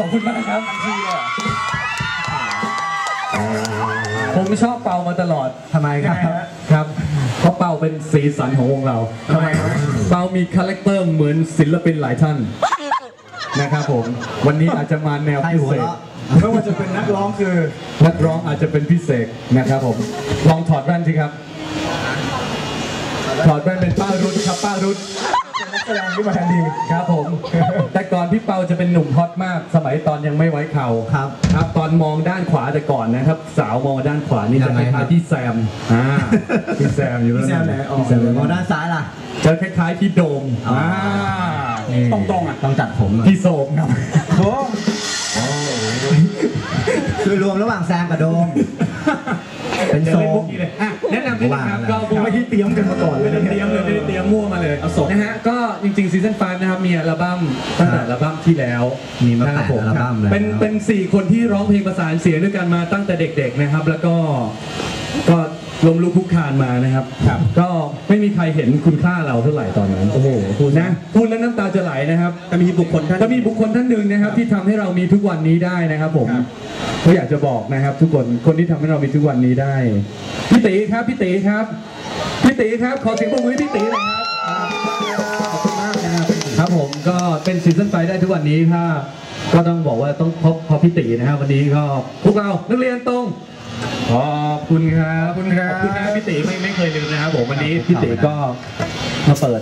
ขอบคุณมากครับที่เลยผมชอบเปามาตลอดทำไมครับครับ เพราะเปาเป็นสีสันของวงเราทำไมครับเปามีคาแรคเตอร์เหมือนศิลปินหลายท่านนะครับผม วันนี้อาจจะมาแนวใครพิหัวเศษเราะไม่ว่าจะเป็นนักร้องคือ นักร้องอาจจะเป็นพิเศษนะครับผมลองถอดแว่นสิครับ ถอดแว่นเป็นป้ารุดครับป้ารุดนักแสดงที่มาแทนดีครับผมแต่ก่อน พี่เปาจะเป็นหนุ่มฮอตมาก สมัยตอนยังไม่ไว้เข่าครับครับ ตอนมองด้านขวาแต่ก่อนนะครับ สาวมองด้านขวานี่ยัจะงคไงครัล้ายบๆพี่แซมอ่าพี่แซมอยู่พี่แซมไหนอ๋อพี่แซมมองด้านซ้ายล่ะ จะคล้ายๆพี่โดมอ๋ออ่ อ่าตรงๆอะต้องจัดผมอะพี่โสมครับ โอ้คือรวมระหว่างแซมกับโดม เป็นโซม อะแนะนำนิดนึงครับก็ผมไม่ได้เตรียมกันมาก่อนเลไม่ยได้เตรียมเลยไม่ได้เตรียมมั่วมาเลยนะฮะก็ จริงๆซีซั่น5นะครับมีอัลบั้มตั้งแต่อัลบั้มที่แล้วมีมานะคแปรับดผมอัลบั้มแล้ว เป็นเป็นสี่คนที่ร้องเพลงประสานเสียงด้วยกันมาตั้งแต่เด็ก ๆนะครับ แล้วก็ก็ลมลุกคลุกคลานมานะครับ ก็ไม่มีใครเห็นคุณค่าเราเท่าไหร่ตอนนั้นโอ้โหนะพูดแล้วน้ำตาจะไหลนะครับแต่มีบุคคลท่านก็มีบุคคลท่านหนึ่งนะครับ ที่ทำให้เรามีทุกวันนี้ได้นะครับผมก็อยากจะบอกนะครับ ทุกคนคนที่ทำให้เรามีทุกวันนี้ได้พี่ตีครับพี่ตีครับพี่ตีครับขอเสียงปรบมือให้พี่ตีหน่อยครับ เป็นซีซั่นไฟได้ทุกวันนี้ถ้าก็ต้องบอกว่าต้องพบพอพี่ตีนะครับวันนี้ก็พวกเรานักเรียนตรงขอบคุณครับขอบคุณครับขอบคุณนะพี่ตีไม่ไม่เคยลืมนะครับผมวันนี้พี่ตีก็มาเปิด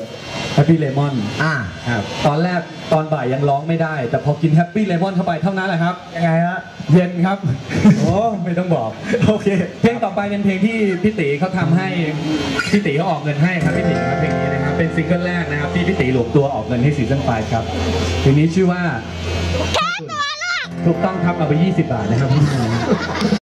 Happy Lemon อ่าครับตอนแรกตอนบ่ายยังร้องไม่ได้ แต่พอกิน Happy Lemon เข้าไปเท่านั้นแหละครับยังไงฮะเย็นครับโอ้ไม่ต้องบอกโอเคเพลงต่อไปเป็นเพลงที่พี่ตีเขาทำให้พี่ตีเขาออกเงินให้ครับพี่ตีครับเพลงนี้นะครับ เป็นซิงเกิลแรกนะครับ ที่พี่ตีหลวมตัวออกเงินให้ซีซั่นไฟครับเพลงนี้ชื่อว่าถูกต้องครับเอาไป 20 บาทนะครับ